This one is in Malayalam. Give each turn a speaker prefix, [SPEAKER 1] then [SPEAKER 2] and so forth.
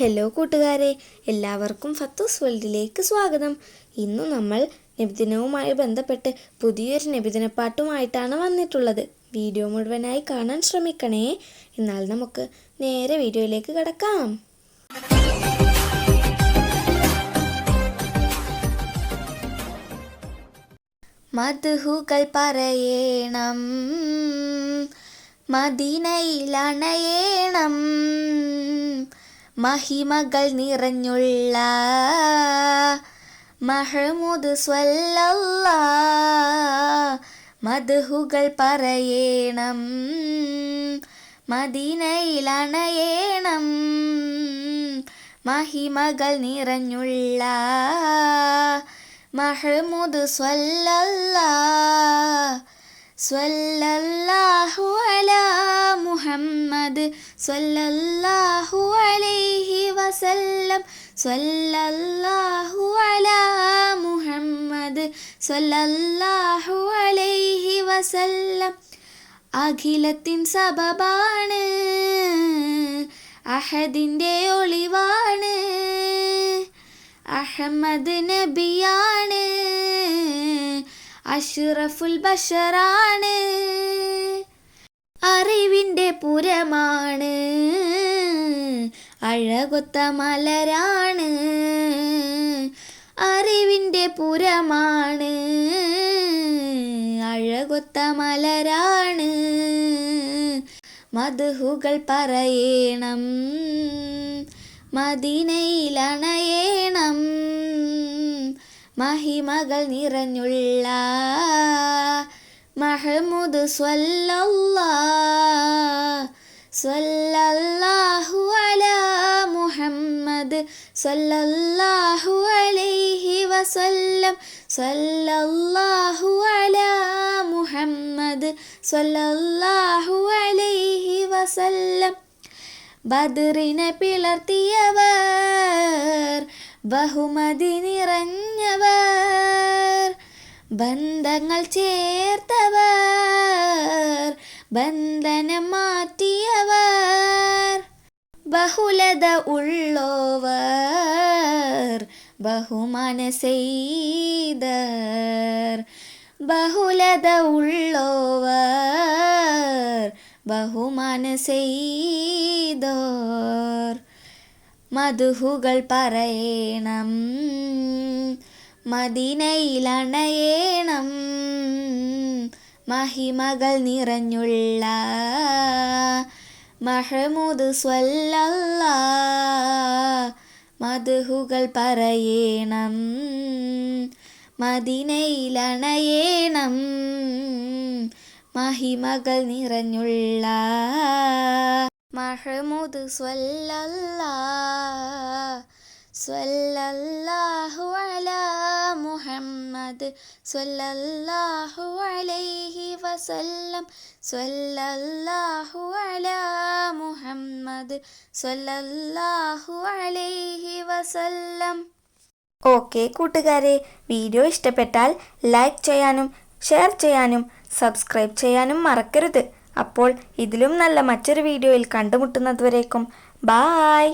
[SPEAKER 1] ഹലോ കൂട്ടുകാരെ. എല്ലാവർക്കും ഫത്തൂസ് വേൾഡിലേക്ക് സ്വാഗതം. ഇന്ന് നമ്മൾ നബിദിനവുമായി ബന്ധപ്പെട്ട് പുതിയൊരു നബിദിന പാട്ടുമായിട്ടാണ് വന്നിട്ടുള്ളത്. വീഡിയോ മുഴുവനായി കാണാൻ ശ്രമിക്കണേ. എന്നാൽ നമുക്ക് നേരെ വീഡിയോയിലേക്ക് കടക്കാം. മധുഹുകൾ പറയണം. മദീനയിലണയേണം മഹിമകൾ നിറഞ്ഞുള്ള മഹമൂദ് സ്വല്ല മധുഹുകൾ പറയണം മദീനയിലണയേണം മഹിമകൾ നിറഞ്ഞുള്ള മഹമൂദ് സ്വല്ല സ്വല്ലല്ലാഹു അലാ മുഹമ്മദ് സ്വല്ലല്ലാഹു അലൈഹി വസല്ലം. സ്വല്ലല്ലാഹു അലാ മുഹമ്മദ്. സ്വല്ലല്ലാഹു അലൈഹി വസല്ലം. അഖിലത്തിൻ സബബാണ്. അഹദിന്റെ ഒളിവാണ്. അഹമ്മദ് നബിയാണ്. അഷ്റഫുൽ ബഷറാണ്. അറിവിന്റെ പുരമാണ് അഴകൊത്ത മലരാണ് അറിവിന്റെ പുരമാണ്. അഴകൊത്ത മലരാണ് മധുഹുകൾ പറയണം മദിനയിലണയേണം മഹിമകൾ നിറഞ്ഞുള്ള മഹമുദ് സ്വല്ലല്ലാ അലാ മുഹമ്മദ് സ്വല്ലല്ലാഹു അലൈഹി വസല്ലം സല്ലല്ലാഹു അലാ മുഹമ്മദ് സല്ലല്ലാഹു അലൈഹി വസല്ലം. ബദറിനെ പിളർത്തിയവർ ബഹുമതി നിറഞ്ഞവർ. ബന്ധങ്ങൾ ചേർത്തവർ ബന്ധനം മാറ്റിയവർ. ബഹുലത ഉള്ളോവർ ബഹുമാന ചെയ്തർ ബഹുലത ഉള്ളോവർ ബഹുമാന ചെയ്തോർ മധുഹുകൾ പറയണം മദിനയിലണയേണം മഹിമകൾ നിറഞ്ഞുള്ള മഹമൂദ് സ്വല്ല മധുഹുകൾ പറയണം മദിനയിലണയേണം മഹിമകൾ നിറഞ്ഞുള്ള മഹമൂദ് സ്വല്ലല്ല സ്വല്ലല്ലാഹു അലാ മുഹമ്മദ് സ്വല്ലല്ലാഹു അലൈഹി വസല്ലം സ്വല്ലല്ലാഹു അലാ മുഹമ്മദ് സ്വല്ലല്ലാഹു അലൈഹി വസല്ലം. ഓക്കെ കൂട്ടുകാരെ വീഡിയോ ഇഷ്ടപ്പെട്ടാൽ ലൈക്ക് ചെയ്യാനും ഷെയർ ചെയ്യാനും സബ്സ്ക്രൈബ് ചെയ്യാനും മറക്കരുത്. അപ്പോൾ ഇതിലും നല്ല മറ്റൊരു വീഡിയോയിൽ കണ്ടുമുട്ടുന്നതുവരേക്കും. ബായ്!